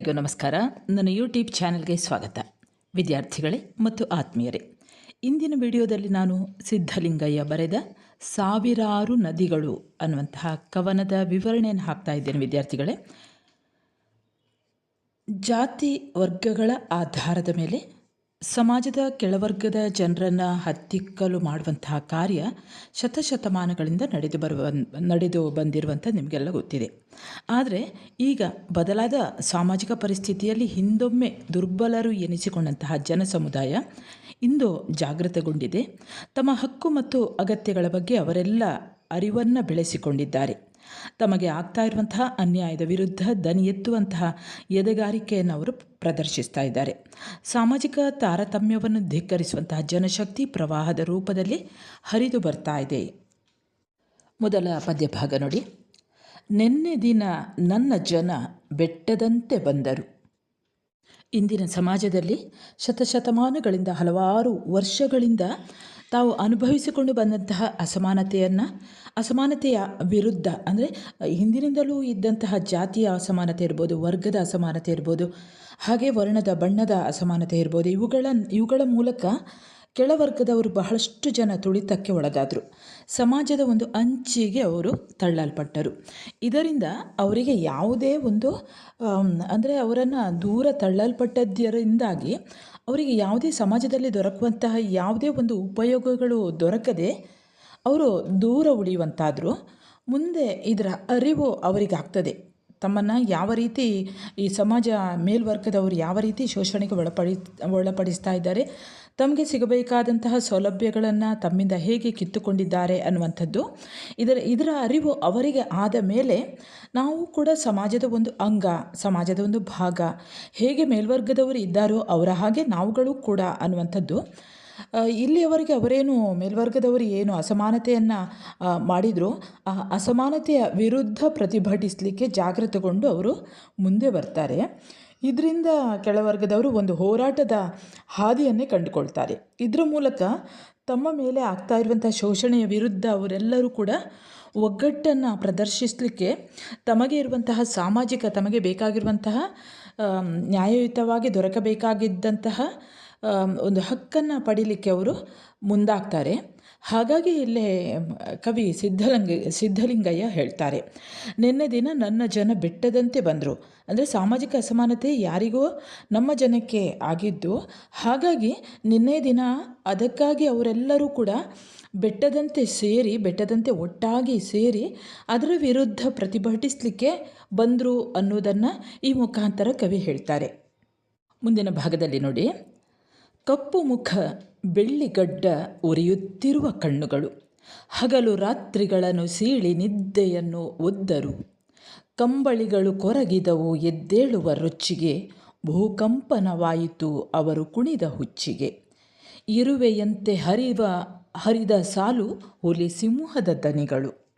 ನಮಸ್ಕಾರ. ನನ್ನ ಯೂಟ್ಯೂಬ್ ಚಾನೆಲ್ಗೆ ಸ್ವಾಗತ. ವಿದ್ಯಾರ್ಥಿಗಳೇ ಮತ್ತು ಆತ್ಮೀಯರೇ, ಇಂದಿನ ವಿಡಿಯೋದಲ್ಲಿ ನಾನು ಸಿದ್ಧಲಿಂಗಯ್ಯ ಬರೆದ ಸಾವಿರಾರು ನದಿಗಳು ಅನ್ನುವಂತಹ ಕವನದ ವಿವರಣೆಯನ್ನು ಹಾಕ್ತಾ ಇದ್ದೇನೆ ವಿದ್ಯಾರ್ಥಿಗಳೇ. ಜಾತಿ ವರ್ಗಗಳ ಆಧಾರದ ಮೇಲೆ ಸಮಾಜದ ಕೆಳವರ್ಗದ ಜನರನ್ನು ಹತ್ತಿಕ್ಕಲು ಮಾಡುವಂತಹ ಕಾರ್ಯ ಶತಶತಮಾನಗಳಿಂದ ನಡೆದು ಬರುವ, ನಡೆದು ಬಂದಿರುವಂಥ ನಿಮಗೆಲ್ಲ ಗೊತ್ತಿದೆ. ಆದರೆ ಈಗ ಬದಲಾದ ಸಾಮಾಜಿಕ ಪರಿಸ್ಥಿತಿಯಲ್ಲಿ ಹಿಂದೊಮ್ಮೆ ದುರ್ಬಲರು ಎನಿಸಿಕೊಂಡಂತಹ ಜನ ಸಮುದಾಯ ಇಂದು ಜಾಗೃತಗೊಂಡಿದೆ. ತಮ್ಮ ಹಕ್ಕು ಮತ್ತು ಅಗತ್ಯಗಳ ಬಗ್ಗೆ ಅವರೆಲ್ಲ ಅರಿವನ್ನು ಬೆಳೆಸಿಕೊಂಡಿದ್ದಾರೆ. ತಮಗೆ ಆಗ್ತಾ ಇರುವಂತಹ ಅನ್ಯಾಯದ ವಿರುದ್ಧ ದನಿ ಎತ್ತುವಂತಹ ಎದೆಗಾರಿಕೆಯನ್ನು ಅವರು ಪ್ರದರ್ಶಿಸ್ತಾ ಇದ್ದಾರೆ. ಸಾಮಾಜಿಕ ತಾರತಮ್ಯವನ್ನು ಧಿಕ್ಕರಿಸುವಂತಹ ಜನಶಕ್ತಿ ಪ್ರವಾಹದ ರೂಪದಲ್ಲಿ ಹರಿದು ಬರ್ತಾ ಇದೆ. ಮೊದಲ ಪದ್ಯಭಾಗ ನೋಡಿ. ನಿನ್ನೆ ದಿನ ನನ್ನ ಜನ ಬೆಟ್ಟದಂತೆ ಬಂದರು. ಇಂದಿನ ಸಮಾಜದಲ್ಲಿ ಶತಶತಮಾನಗಳಿಂದ ಹಲವಾರು ವರ್ಷಗಳಿಂದ ತಾವು ಅನುಭವಿಸಿಕೊಂಡು ಬಂದಂತಹ ಅಸಮಾನತೆಯನ್ನು, ಅಸಮಾನತೆಯ ವಿರುದ್ಧ, ಅಂದರೆ ಹಿಂದಿನಿಂದಲೂ ಇದ್ದಂತಹ ಜಾತಿಯ ಅಸಮಾನತೆ ಇರ್ಬೋದು, ವರ್ಗದ ಅಸಮಾನತೆ ಇರ್ಬೋದು, ಹಾಗೆ ವರ್ಣದ, ಬಣ್ಣದ ಅಸಮಾನತೆ ಇರ್ಬೋದು, ಇವುಗಳ ಇವುಗಳ ಮೂಲಕ ಕೆಳವರ್ಗದವರು ಬಹಳಷ್ಟು ಜನ ತುಳಿತಕ್ಕೆ ಒಳಗಾದರು. ಸಮಾಜದ ಒಂದು ಅಂಚಿಗೆ ಅವರು ತಳ್ಳಲ್ಪಟ್ಟರು. ಇದರಿಂದ ಅವರಿಗೆ ಯಾವುದೇ ಒಂದು ಅಂದರೆ ಅವರನ್ನು ದೂರ ತಳ್ಳಲ್ಪಟ್ಟದ್ದರಿಂದಾಗಿ ಅವರಿಗೆ ಯಾವುದೇ ಸಮಾಜದಲ್ಲಿ ದೊರಕುವಂತಹ ಯಾವುದೇ ಒಂದು ಉಪಯೋಗಗಳು ದೊರಕದೆ ಅವರು ದೂರ ಉಳಿಯುವಂತಾದರೂ ಮುಂದೆ ಇದರ ಅರಿವು ಅವರಿಗಾಗ್ತದೆ ತಮ್ಮನ್ನು ಯಾವ ರೀತಿ ಈ ಸಮಾಜ ಮೇಲ್ವರ್ಗದವರು ಯಾವ ರೀತಿ ಶೋಷಣೆಗೆ ಒಳಪಡಿ, ಒಳಪಡಿಸ್ತಾ ಇದ್ದಾರೆ ತಮಗೆ ಸಿಗಬೇಕಾದಂತಹ ಸೌಲಭ್ಯಗಳನ್ನು ತಮ್ಮಿಂದ ಹೇಗೆ ಕಿತ್ತುಕೊಂಡಿದ್ದಾರೆ ಅನ್ನುವಂಥದ್ದು. ಇದರ ಇದರ ಅರಿವು ಅವರಿಗೆ ಆದ ಮೇಲೆ ನಾವು ಕೂಡ ಸಮಾಜದ ಒಂದು ಅಂಗ, ಸಮಾಜದ ಒಂದು ಭಾಗ, ಹೇಗೆ ಮೇಲ್ವರ್ಗದವರು ಇದ್ದಾರೋ ಅವರ ಹಾಗೆ ನಾವುಗಳು ಕೂಡ ಅನ್ನುವಂಥದ್ದು. ಇಲ್ಲಿಯವರೆಗೆ ಅವರೇನು ಮೇಲ್ವರ್ಗದವರು ಏನು ಅಸಮಾನತೆಯನ್ನು ಮಾಡಿದರೂ, ಆ ಅಸಮಾನತೆಯ ವಿರುದ್ಧ ಪ್ರತಿಭಟಿಸಲಿಕ್ಕೆ ಜಾಗೃತಗೊಂಡು ಅವರು ಮುಂದೆ ಬರ್ತಾರೆ. ಇದರಿಂದ ಕೆಳವರ್ಗದವರು ಒಂದು ಹೋರಾಟದ ಹಾದಿಯನ್ನೇ ಕಂಡುಕೊಳ್ತಾರೆ. ಇದರ ಮೂಲಕ ತಮ್ಮ ಮೇಲೆ ಆಗ್ತಾ ಇರುವಂಥ ಶೋಷಣೆಯ ವಿರುದ್ಧ ಅವರೆಲ್ಲರೂ ಕೂಡ ಒಗ್ಗಟ್ಟನ್ನು ಪ್ರದರ್ಶಿಸಲಿಕ್ಕೆ ತಮಗೆ ಇರುವಂತಹ ಸಾಮಾಜಿಕ, ತಮಗೆ ಬೇಕಾಗಿರುವಂತಹ ನ್ಯಾಯಯುತವಾಗಿ ದೊರಕಬೇಕಾಗಿದ್ದಂತಹ ಒಂದು ಹಕ್ಕನ್ನು ಪಡೀಲಿಕ್ಕೆ ಅವರು ಮುಂದಾಗ್ತಾರೆ. ಹಾಗಾಗಿ ಇಲ್ಲೇ ಕವಿ ಸಿದ್ಧಲಿಂಗ, ಸಿದ್ಧಲಿಂಗಯ್ಯ ಹೇಳ್ತಾರೆ, ನಿನ್ನೆ ದಿನ ನನ್ನ ಜನ ಬೆಟ್ಟದಂತೆ ಬಂದರು. ಅಂದರೆ ಸಾಮಾಜಿಕ ಅಸಮಾನತೆ ಯಾರಿಗೋ ನಮ್ಮ ಜನಕ್ಕೆ ಆಗಿದ್ದು, ಹಾಗಾಗಿ ನಿನ್ನೆ ದಿನ ಅದಕ್ಕಾಗಿ ಅವರೆಲ್ಲರೂ ಕೂಡ ಬೆಟ್ಟದಂತೆ ಸೇರಿ, ಬೆಟ್ಟದಂತೆ ಒಟ್ಟಾಗಿ ಸೇರಿ ಅದರ ವಿರುದ್ಧ ಪ್ರತಿಭಟಿಸಲಿಕ್ಕೆ ಬಂದರು ಅನ್ನೋದನ್ನು ಈ ಮುಖಾಂತರ ಕವಿ ಹೇಳ್ತಾರೆ. ಮುಂದಿನ ಭಾಗದಲ್ಲಿ ನೋಡಿ. ಕಪ್ಪು ಮುಖ ಬೆಳ್ಳಿಗಡ್ಡ ಉರಿಯುತ್ತಿರುವ ಕಣ್ಣುಗಳು. ಹಗಲು ರಾತ್ರಿಗಳನ್ನು ಸೀಳಿ ನಿದ್ದೆಯನ್ನು ಒದ್ದರು. ಕಂಬಳಿಗಳು ಕೊರಗಿದವು ಎದ್ದೇಳುವ ರೊಚ್ಚಿಗೆ. ಭೂಕಂಪನವಾಯಿತು ಅವರು ಕುಣಿದ ಹುಚ್ಚಿಗೆ. ಇರುವೆಯಂತೆ ಹರಿವ, ಹರಿದ ಸಾಲು ಹುಲಿ ಸಿಂಹದ ದನಿಗಳು.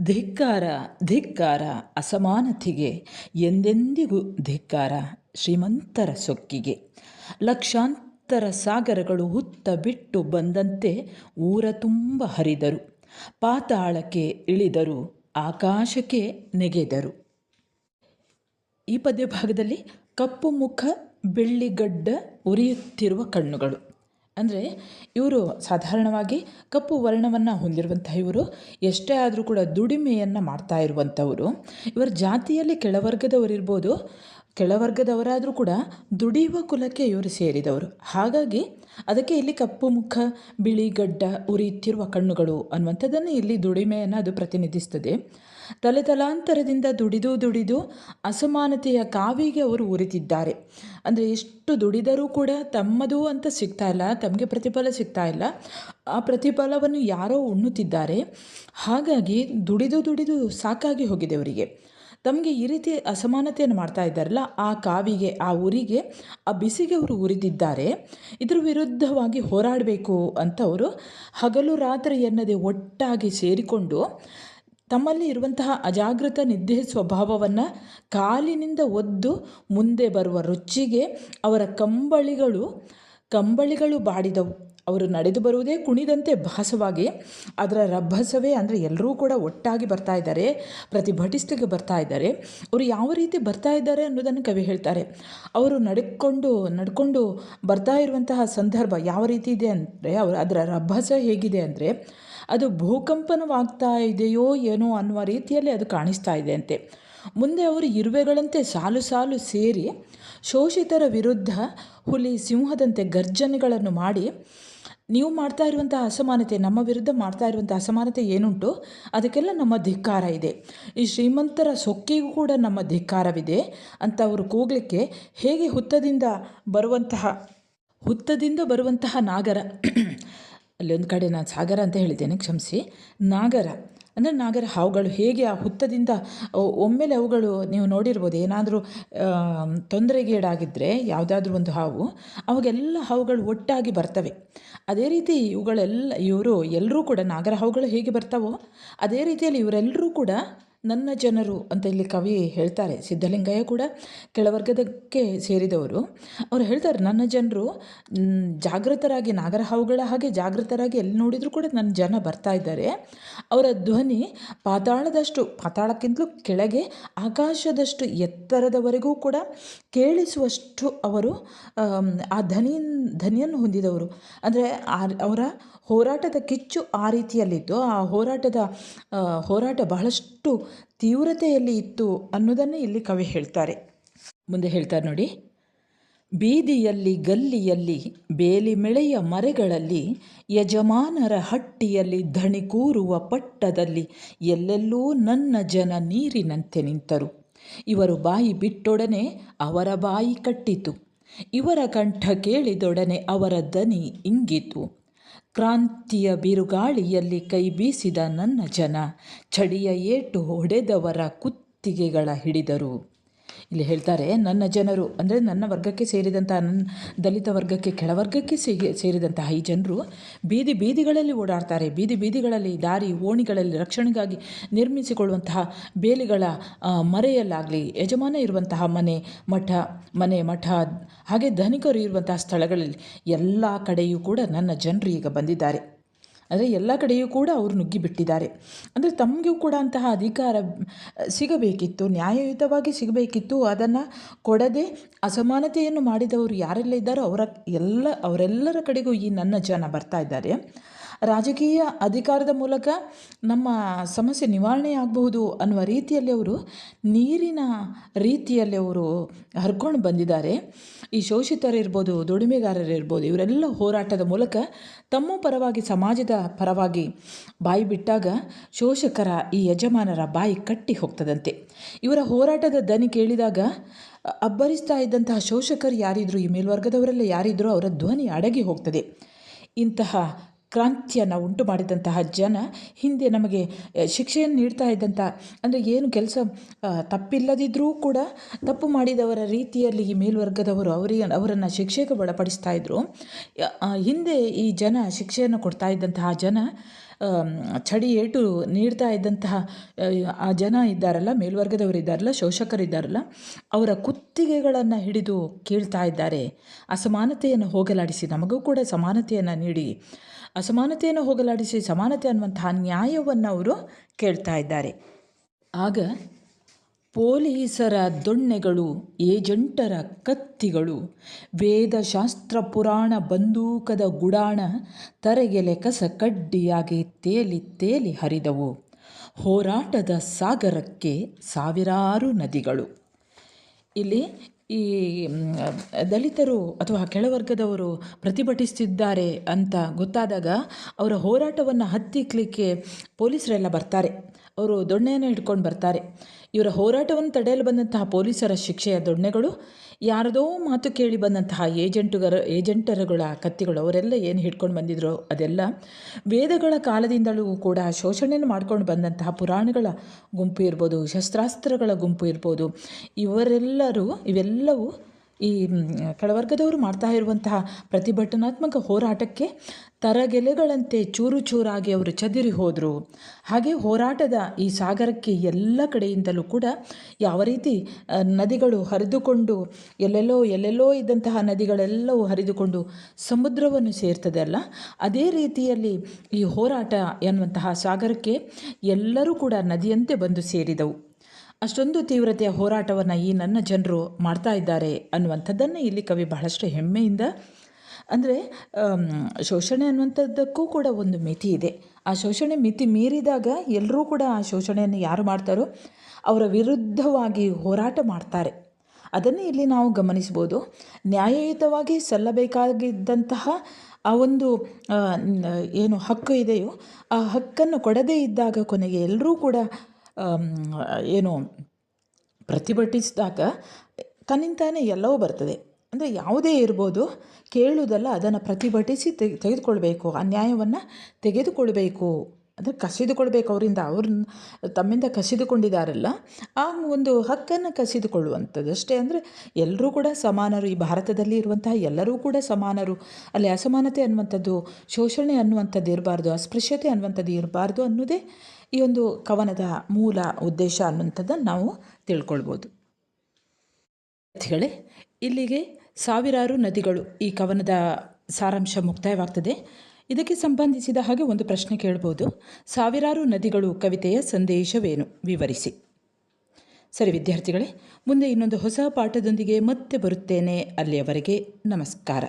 ಧಿಕ್ಕಾರ ಧಿಕ್ಕಾರ ಅಸಮಾನತೆಗೆ. ಎಂದೆಂದಿಗೂ ಧಿಕ್ಕಾರ ಶ್ರೀಮಂತರ ಸೊಕ್ಕಿಗೆ. ಲಕ್ಷಾಂತರ ಸಾಗರಗಳು ಹುತ್ತ ಬಿಟ್ಟು ಬಂದಂತೆ ಊರ ತುಂಬ ಹರಿದರು. ಪಾತಾಳಕ್ಕೆ ಇಳಿದರು, ಆಕಾಶಕ್ಕೆ ನೆಗೆದರು. ಈ ಪದ್ಯ ಭಾಗದಲ್ಲಿ ಕಪ್ಪು ಮುಖ ಬೆಳ್ಳಿಗಡ್ಡ ಉರಿಯುತ್ತಿರುವ ಕಣ್ಣುಗಳು. ಅಂದರೆ ಇವರು ಸಾಧಾರಣವಾಗಿ ಕಪ್ಪು ವರ್ಣವನ್ನು ಹೊಂದಿರುವಂಥ ಇವರು, ಎಷ್ಟೇ ಆದರೂ ಕೂಡ ದುಡಿಮೆಯನ್ನು ಮಾಡ್ತಾ ಇರುವಂಥವರು. ಇವರ ಜಾತಿಯಲ್ಲಿ ಕೆಳವರ್ಗದವರಿರ್ಬೋದು ಕೆಳವರ್ಗದವರಾದರೂ ಕೂಡ ದುಡಿಯುವ ಕುಲಕ್ಕೆ ಇವರು ಸೇರಿದವರು. ಹಾಗಾಗಿ ಅದಕ್ಕೆ ಇಲ್ಲಿ ಕಪ್ಪು ಮುಖ, ಬಿಳಿ ಗಡ್ಡ ಉರಿಯುತ್ತಿರುವ ಕಣ್ಣುಗಳು ಅನ್ನುವಂಥದ್ದನ್ನು ಇಲ್ಲಿ ದುಡಿಮೆಯನ್ನು ಅದು ಪ್ರತಿನಿಧಿಸ್ತದೆ. ತಲೆ ತಲಾಂತರದಿಂದ ದುಡಿದು ದುಡಿದು ಅಸಮಾನತೆಯ ಕಾವಿಗೆ ಅವರು ಉರಿತಿದ್ದಾರೆ. ಅಂದರೆ ಎಷ್ಟು ದುಡಿದರೂ ಕೂಡ ತಮ್ಮದು ಅಂತ ಸಿಗ್ತಾ ಇಲ್ಲ, ತಮಗೆ ಪ್ರತಿಫಲ ಸಿಗ್ತಾ ಇಲ್ಲ. ಆ ಪ್ರತಿಫಲವನ್ನು ಯಾರೋ ಉಣ್ಣುತ್ತಿದ್ದಾರೆ. ಹಾಗಾಗಿ ದುಡಿದು ದುಡಿದು ಸಾಕಾಗಿ ಹೋಗಿದೆ ಅವರಿಗೆ. ತಮಗೆ ಈ ರೀತಿ ಅಸಮಾನತೆಯನ್ನು ಮಾಡ್ತಾ ಇದ್ದಾರಲ್ಲ, ಆ ಕಾವಿಗೆ, ಆ ಉರಿಗೆ, ಆ ಬಿಸಿಗೆ ಅವರು ಉರಿದಿದ್ದಾರೆ, ಇದರ ವಿರುದ್ಧವಾಗಿ ಹೋರಾಡಬೇಕು ಅಂತ ಅವರು ಹಗಲು ರಾತ್ರಿ ಎನ್ನದೆ ಒಟ್ಟಾಗಿ ಸೇರಿಕೊಂಡು ತಮ್ಮಲ್ಲಿ ಇರುವಂತಹ ಅಜಾಗೃತ ನಿದ್ದೆ ಸ್ವಭಾವವನ್ನು ಕಾಲಿನಿಂದ ಒದ್ದು ಮುಂದೆ ಬರುವ ರುಚಿಗೆ ಅವರ ಕಂಬಳಿಗಳು ಕಂಬಳಿಗಳು ಬಾಡಿದವು. ಅವರು ನಡೆದು ಬರುವುದೇ ಕುಣಿದಂತೆ ಭಾಸವಾಗಿ ಅದರ ರಭಸವೇ ಅಂದರೆ ಎಲ್ಲರೂ ಕೂಡ ಒಟ್ಟಾಗಿ ಬರ್ತಾ ಇದ್ದಾರೆ ಪ್ರತಿಭಟಿಸ್ಲಿಕ್ಕೆ ಬರ್ತಾ ಇದ್ದಾರೆ. ಅವರು ಯಾವ ರೀತಿ ಬರ್ತಾ ಇದ್ದಾರೆ ಅನ್ನೋದನ್ನು ಕವಿ ಹೇಳ್ತಾರೆ. ಅವರು ನಡ್ಕೊಂಡು ನಡ್ಕೊಂಡು ಬರ್ತಾ ಇರುವಂತಹ ಸಂದರ್ಭ ಯಾವ ರೀತಿ ಇದೆ ಅಂದರೆ, ಅವರು ಅದರ ರಭಸ ಹೇಗಿದೆ ಅಂದರೆ, ಅದು ಭೂಕಂಪನವಾಗ್ತಾ ಇದೆಯೋ ಏನೋ ಅನ್ನುವ ರೀತಿಯಲ್ಲಿ ಅದು ಕಾಣಿಸ್ತಾ ಇದೆ ಅಂತೆ. ಮುಂದೆ ಅವರು ಇರುವೆಗಳಂತೆ ಸಾಲು ಸಾಲು ಸೇರಿ ಶೋಷಿತರ ವಿರುದ್ಧ ಹುಲಿ ಸಿಂಹದಂತೆ ಗರ್ಜನೆಗಳನ್ನು ಮಾಡಿ ನೀವು ಮಾಡ್ತಾ ಇರುವಂಥ ಅಸಮಾನತೆ, ನಮ್ಮ ವಿರುದ್ಧ ಮಾಡ್ತಾ ಇರುವಂಥ ಅಸಮಾನತೆ ಏನುಂಟು? ಅದಕ್ಕೆಲ್ಲ ನಮ್ಮ ಧಿಕ್ಕಾರ ಇದೆ. ಈ ಶ್ರೀಮಂತರ ಸೊಕ್ಕಿಗೂ ಕೂಡ ನಮ್ಮ ಧಿಕ್ಕಾರವಿದೆ. ಅಂತ ಅವರು ಕೂಗಲಿಕ್ಕೆ ಹೇಗೆ ಹುತ್ತದಿಂದ ಬರುವಂತಹ ಹುತ್ತದಿಂದ ಬರುವಂತಹ ನಾಗರ ಅಲ್ಲೊಂದು ಕಡೆ ನಾನು ಸಾಗರ ಅಂತ ಹೇಳಿದ್ದೇನೆ, ಕ್ಷಮಿಸಿ. ನಾಗರ. ಅಂದರೆ ನಾಗರ ಹಾವುಗಳು ಹೇಗೆ ಆ ಹುತ್ತದಿಂದ ಒಮ್ಮೆಲೆ ಅವುಗಳು ನೀವು ನೋಡಿರ್ಬೋದು, ಏನಾದರೂ ತೊಂದರೆಗೀಡಾಗಿದ್ದರೆ ಯಾವುದಾದ್ರೂ ಒಂದು ಹಾವು, ಅವಾಗೆಲ್ಲ ಹಾವುಗಳು ಒಟ್ಟಾಗಿ ಬರ್ತವೆ. ಅದೇ ರೀತಿ ಇವುಗಳೆಲ್ಲ, ಇವರು ಎಲ್ಲರೂ ಕೂಡ ನಾಗರ ಹಾವುಗಳು ಹೇಗೆ ಬರ್ತಾವೋ, ಅದೇ ರೀತಿಯಲ್ಲಿ ಇವರೆಲ್ಲರೂ ಕೂಡ ನನ್ನ ಜನರು ಅಂತ ಇಲ್ಲಿ ಕವಿ ಹೇಳ್ತಾರೆ, ಸಿದ್ಧಲಿಂಗಯ್ಯ ಕೂಡ ಕೆಳವರ್ಗದಕ್ಕೆ ಸೇರಿದವರು. ಅವರು ಹೇಳ್ತಾರೆ, ನನ್ನ ಜನರು ಜಾಗೃತರಾಗಿ ನಾಗರ ಹಾವುಗಳ ಹಾಗೆ ಜಾಗೃತರಾಗಿ ಎಲ್ಲಿ ನೋಡಿದರೂ ಕೂಡ ನನ್ನ ಜನ ಬರ್ತಾ ಇದ್ದಾರೆ. ಅವರ ಧ್ವನಿ ಪಾತಾಳದಷ್ಟು, ಪಾತಾಳಕ್ಕಿಂತಲೂ ಕೆಳಗೆ, ಆಕಾಶದಷ್ಟು ಎತ್ತರದವರೆಗೂ ಕೂಡ ಕೇಳಿಸುವಷ್ಟು ಅವರು ಆ ಧ್ವನಿ ಧ್ವನಿಯನ್ನು ಹೊಂದಿದವರು. ಅಂದರೆ ಅವರ ಹೋರಾಟದ ಕಿಚ್ಚು ಆ ರೀತಿಯಲ್ಲಿತ್ತು. ಆ ಹೋರಾಟದ ಹೋರಾಟ ಬಹಳಷ್ಟು ತೀವ್ರತೆಯಲ್ಲಿ ಇತ್ತು ಅನ್ನೋದನ್ನು ಇಲ್ಲಿ ಕವಿ ಹೇಳ್ತಾರೆ. ಮುಂದೆ ಹೇಳ್ತಾರೆ ನೋಡಿ, ಬೀದಿಯಲ್ಲಿ ಗಲ್ಲಿಯಲ್ಲಿ, ಬೇಲಿ ಮೆಳೆಯ ಮರೆಗಳಲ್ಲಿ, ಯಜಮಾನರ ಹಟ್ಟಿಯಲ್ಲಿ ಧಣಿ ಕೂರುವ ಪಟ್ಟದಲ್ಲಿ ಎಲ್ಲೆಲ್ಲೂ ನನ್ನ ಜನ ನೀರಿನಂತೆ ನಿಂತರು. ಇವರು ಬಾಯಿ ಬಿಟ್ಟೊಡನೆ ಅವರ ಬಾಯಿ ಕಟ್ಟಿತು. ಇವರ ಕಂಠ ಕೇಳಿದೊಡನೆ ಅವರ ದನಿ ಇಂಗಿತು. ಕ್ರಾಂತಿಯ ಬಿರುಗಾಳಿಯಲ್ಲಿ ಕೈ ಬೀಸಿದ ನನ್ನ ಜನ ಚಳಿಯ ಏಟು ಹೊಡೆದವರ ಕುತ್ತಿಗೆಗಳ ಹಿಡಿದರು. ಇಲ್ಲಿ ಹೇಳ್ತಾರೆ, ನನ್ನ ಜನರು, ಅಂದರೆ ನನ್ನ ವರ್ಗಕ್ಕೆ ಸೇರಿದಂಥ ನನ್ನ ದಲಿತ ವರ್ಗಕ್ಕೆ ಕೆಳವರ್ಗಕ್ಕೆ ಸೇರಿ ಸೇರಿದಂತಹ ಈ ಜನರು ಬೀದಿ ಬೀದಿಗಳಲ್ಲಿ ಓಡಾಡ್ತಾರೆ. ಬೀದಿ ಬೀದಿಗಳಲ್ಲಿ ದಾರಿ, ಓಣಿಗಳಲ್ಲಿ ರಕ್ಷಣೆಗಾಗಿ ನಿರ್ಮಿಸಿಕೊಳ್ಳುವಂತಹ ಬೇಲಿಗಳ ಮರೆಯಲ್ಲಾಗಲಿ, ಯಜಮಾನ ಇರುವಂತಹ ಮನೆ, ಮಠ ಮನೆ, ಮಠ, ಹಾಗೆ ಧನಿಕರು ಇರುವಂತಹ ಸ್ಥಳಗಳಲ್ಲಿ ಎಲ್ಲ ಕಡೆಯೂ ಕೂಡ ನನ್ನ ಜನರು ಈಗ ಬಂದಿದ್ದಾರೆ. ಅಂದರೆ ಎಲ್ಲ ಕಡೆಯೂ ಕೂಡ ಅವರು ನುಗ್ಗಿಬಿಟ್ಟಿದ್ದಾರೆ. ಅಂದರೆ ತಮಗೂ ಕೂಡ ಅಂತಹ ಅಧಿಕಾರ ಸಿಗಬೇಕಿತ್ತು, ನ್ಯಾಯಯುತವಾಗಿ ಸಿಗಬೇಕಿತ್ತು. ಅದನ್ನು ಕೊಡದೆ ಅಸಮಾನತೆಯನ್ನು ಮಾಡಿದವರು ಯಾರೆಲ್ಲ ಇದ್ದಾರೋ ಅವರ, ಎಲ್ಲ, ಅವರೆಲ್ಲರ ಕಡೆಗೂ ಈ ನನ್ನ ಜನ ಬರ್ತಾ ಇದ್ದಾರೆ. ರಾಜಕೀಯ ಅಧಿಕಾರದ ಮೂಲಕ ನಮ್ಮ ಸಮಸ್ಯೆ ನಿವಾರಣೆ ಆಗಬಹುದು ಅನ್ನುವ ರೀತಿಯಲ್ಲಿ ಅವರು, ನೀರಿನ ರೀತಿಯಲ್ಲಿ ಅವರು ಹರ್ಕೊಂಡು ಬಂದಿದ್ದಾರೆ. ಈ ಶೋಷಿತರಿರ್ಬೋದು ದುಡಿಮೆಗಾರರಿರ್ಬೋದು ಇವರೆಲ್ಲ ಹೋರಾಟದ ಮೂಲಕ ತಮ್ಮ ಪರವಾಗಿ, ಸಮಾಜದ ಪರವಾಗಿ ಬಾಯಿ ಬಿಟ್ಟಾಗ ಶೋಷಕರ ಈ ಯಜಮಾನರ ಬಾಯಿ ಕಟ್ಟಿ ಹೋಗ್ತದಂತೆ. ಇವರ ಹೋರಾಟದ ದನಿ ಕೇಳಿದಾಗ ಅಬ್ಬರಿಸ್ತಾ ಇದ್ದಂತಹ ಶೋಷಕರು ಯಾರಿದ್ರು, ಈ ಮೇಲ್ವರ್ಗದವರೆಲ್ಲ ಯಾರಿದ್ರು ಅವರ ಧ್ವನಿ ಅಡಗಿ ಹೋಗ್ತದೆ. ಇಂತಹ ಕ್ರಾಂತಿಯನ್ನು ಉಂಟು ಮಾಡಿದಂತಹ ಜನ ಹಿಂದೆ ನಮಗೆ ಶಿಕ್ಷೆಯನ್ನು ನೀಡ್ತಾ ಇದ್ದಂಥ ಅಂದರೆ ಏನು ಕೆಲಸ ತಪ್ಪಿಲ್ಲದಿದ್ದರೂ ಕೂಡ ತಪ್ಪು ಮಾಡಿದವರ ರೀತಿಯಲ್ಲಿ ಈ ಮೇಲ್ವರ್ಗದವರು ಅವರಿಗೆ ಅವರನ್ನು ಶಿಕ್ಷೆಗೆ ಒಳಪಡಿಸ್ತಾ ಇದ್ದರು ಹಿಂದೆ ಈ ಜನ ಶಿಕ್ಷೆಯನ್ನು ಕೊಡ್ತಾ ಇದ್ದಂತಹ ಜನ ಚಡಿ ಏಟು ನೀಡ್ತಾ ಇದ್ದಂತಹ ಆ, ಜನ ಇದ್ದಾರಲ್ಲ ಮೇಲ್ವರ್ಗದವರು ಇದ್ದಾರಲ್ಲ ಶೋಷಕರಿದ್ದಾರಲ್ಲ ಅವರ ಕುತ್ತಿಗೆಗಳನ್ನು ಹಿಡಿದು ಕೀಳ್ತಾ ಇದ್ದಾರೆ. ಅಸಮಾನತೆಯನ್ನು ಹೋಗಲಾಡಿಸಿ ನಮಗೂ ಕೂಡ ಸಮಾನತೆಯನ್ನು ನೀಡಿ. ಅಸಮಾನತೆಯನ್ನು ಹೋಗಲಾಡಿಸಿ ಸಮಾನತೆ ಅನ್ನುವಂತಹ ನ್ಯಾಯವನ್ನು ಅವರು ಕೇಳ್ತಾ ಇದ್ದಾರೆ. ಆಗ ಪೊಲೀಸರ ದೊಣ್ಣೆಗಳು, ಏಜೆಂಟರ ಕತ್ತಿಗಳು, ವೇದಶಾಸ್ತ್ರ ಪುರಾಣ ಬಂದೂಕದ ಗುಡಾಣ ತರೆಗೆಲೆ ಕಸ ಕಡ್ಡಿಯಾಗಿ ತೇಲಿ ತೇಲಿ ಹರಿದವು. ಹೋರಾಟದ ಸಾಗರಕ್ಕೆ ಸಾವಿರಾರು ನದಿಗಳು. ಇಲ್ಲಿ ಈ ದಲಿತರು ಅಥವಾ ಕೆಳವರ್ಗದವರು ಪ್ರತಿಭಟಿಸ್ತಿದ್ದಾರೆ ಅಂತ ಗೊತ್ತಾದಾಗ ಅವರ ಹೋರಾಟವನ್ನು ಹತ್ತಿಕ್ಕಲಿಕ್ಕೆ ಪೊಲೀಸರೆಲ್ಲ ಬರ್ತಾರೆ. ಅವರು ದೊಣ್ಣೆಯನ್ನು ಹಿಡ್ಕೊಂಡು ಬರ್ತಾರೆ. ಇವರ ಹೋರಾಟವನ್ನು ತಡೆಯಲು ಬಂದಂತಹ ಪೊಲೀಸರ ಶಿಕ್ಷೆಯ ದೊಣ್ಣೆಗಳು, ಯಾರದೋ ಮಾತು ಕೇಳಿ ಬಂದಂತಹ ಏಜೆಂಟುಗರ, ಏಜೆಂಟರುಗಳ ಕತ್ತಿಗಳು, ಅವರೆಲ್ಲ ಏನು ಹಿಡ್ಕೊಂಡು ಬಂದಿದ್ರು ಅದೆಲ್ಲ ವೇದಗಳ ಕಾಲದಿಂದಲೂ ಕೂಡ ಶೋಷಣೆಯನ್ನು ಮಾಡ್ಕೊಂಡು ಬಂದಂತಹ ಪುರಾಣಗಳ ಗುಂಪು ಇರ್ಬೋದು, ಶಸ್ತ್ರಾಸ್ತ್ರಗಳ ಗುಂಪು ಇರ್ಬೋದು, ಇವರೆಲ್ಲರೂ, ಇವೆಲ್ಲವೂ ಈ ಕೆಳವರ್ಗದವರು ಮಾಡ್ತಾ ಇರುವಂತಹ ಪ್ರತಿಭಟನಾತ್ಮಕ ಹೋರಾಟಕ್ಕೆ ತರಗೆಲೆಗಳಂತೆ ಚೂರು ಚೂರಾಗಿ ಅವರು ಚದುರಿ ಹೋದರು. ಹಾಗೆ ಹೋರಾಟದ ಈ ಸಾಗರಕ್ಕೆ ಎಲ್ಲ ಕಡೆಯಿಂದಲೂ ಕೂಡ ಯಾವ ರೀತಿ ನದಿಗಳು ಹರಿದುಕೊಂಡು, ಎಲ್ಲೆಲ್ಲೋ ಎಲ್ಲೆಲ್ಲೋ ಇದ್ದಂತಹ ನದಿಗಳೆಲ್ಲವೂ ಹರಿದುಕೊಂಡು ಸಮುದ್ರವನ್ನು ಸೇರ್ತದೆ ಅಲ್ಲ? ಅದೇ ರೀತಿಯಲ್ಲಿ ಈ ಹೋರಾಟ ಎನ್ನುವಂತಹ ಸಾಗರಕ್ಕೆ ಎಲ್ಲರೂ ಕೂಡ ನದಿಯಂತೆ ಬಂದು ಸೇರಿದವು. ಅಷ್ಟೊಂದು ತೀವ್ರತೆಯ ಹೋರಾಟವನ್ನು ಈ ನನ್ನ ಜನರು ಮಾಡ್ತಾ ಇದ್ದಾರೆ ಅನ್ನುವಂಥದ್ದನ್ನು ಇಲ್ಲಿ ಕವಿ ಬಹಳಷ್ಟು ಹೆಮ್ಮೆಯಿಂದ, ಅಂದರೆ ಶೋಷಣೆ ಅನ್ನುವಂಥದ್ದಕ್ಕೂ ಕೂಡ ಒಂದು ಮಿತಿ ಇದೆ. ಆ ಶೋಷಣೆ ಮಿತಿ ಮೀರಿದಾಗ ಎಲ್ಲರೂ ಕೂಡ ಆ ಶೋಷಣೆಯನ್ನು ಯಾರು ಮಾಡ್ತಾರೋ ಅವರ ವಿರುದ್ಧವಾಗಿ ಹೋರಾಟ ಮಾಡ್ತಾರೆ. ಅದನ್ನೇ ಇಲ್ಲಿ ನಾವು ಗಮನಿಸ್ಬೋದು ನ್ಯಾಯಯುತವಾಗಿ ಸಲ್ಲಬೇಕಾಗಿದ್ದಂತಹ ಆ ಒಂದು ಏನು ಹಕ್ಕು ಇದೆಯೋ, ಆ ಹಕ್ಕನ್ನು ಕೊಡದೇ ಇದ್ದಾಗ ಕೊನೆಗೆ ಎಲ್ಲರೂ ಕೂಡ ಏನು ಪ್ರತಿಭಟಿಸಿದಾಗ ತನ್ನಿಂತಾನೇ ಎಲ್ಲವೂ ಬರ್ತದೆ. ಅಂದರೆ ಯಾವುದೇ ಇರ್ಬೋದು ಕೇಳುವುದಲ್ಲ ಅದನ್ನು ಪ್ರತಿಭಟಿಸಿ ತೆಗೆ, ತೆಗೆದುಕೊಳ್ಬೇಕು, ಅನ್ಯಾಯವನ್ನು ನ್ಯಾಯವನ್ನು ತೆಗೆದುಕೊಳ್ಬೇಕು, ಅಂದರೆ ಕಸಿದುಕೊಳ್ಬೇಕು ಅವರಿಂದ. ಅವ್ರನ್ನ ತಮ್ಮಿಂದ ಕಸಿದುಕೊಂಡಿದ್ದಾರಲ್ಲ ಆ ಒಂದು ಹಕ್ಕನ್ನು ಕಸಿದುಕೊಳ್ಳುವಂಥದ್ದು ಅಷ್ಟೇ. ಅಂದರೆ ಎಲ್ಲರೂ ಕೂಡ ಸಮಾನರು, ಈ ಭಾರತದಲ್ಲಿ ಇರುವಂತಹ ಎಲ್ಲರೂ ಕೂಡ ಸಮಾನರು. ಅಲ್ಲಿ ಅಸಮಾನತೆ ಅನ್ನುವಂಥದ್ದು, ಶೋಷಣೆ ಅನ್ನುವಂಥದ್ದು ಇರಬಾರ್ದು, ಅಸ್ಪೃಶ್ಯತೆ ಅನ್ನುವಂಥದ್ದು ಇರಬಾರ್ದು ಅನ್ನೋದೇ ಈ ಒಂದು ಕವನದ ಮೂಲ ಉದ್ದೇಶ ಅನ್ನುವಂಥದ್ದನ್ನು ನಾವು ತಿಳ್ಕೊಳ್ಬೋದು. ವಿದ್ಯಾರ್ಥಿಗಳೇ ಇಲ್ಲಿಗೆ ಸಾವಿರಾರು ನದಿಗಳು ಈ ಕವನದ ಸಾರಾಂಶ ಮುಕ್ತಾಯವಾಗ್ತದೆ. ಇದಕ್ಕೆ ಸಂಬಂಧಿಸಿದ ಹಾಗೆ ಒಂದು ಪ್ರಶ್ನೆ ಕೇಳ್ಬೋದು. ಸಾವಿರಾರು ನದಿಗಳು ಕವಿತೆಯ ಸಂದೇಶವೇನು? ವಿವರಿಸಿ. ಸರಿ ವಿದ್ಯಾರ್ಥಿಗಳೇ, ಮುಂದೆ ಇನ್ನೊಂದು ಹೊಸ ಪಾಠದೊಂದಿಗೆ ಮತ್ತೆ ಬರುತ್ತೇನೆ. ಅಲ್ಲಿಯವರೆಗೆ ನಮಸ್ಕಾರ.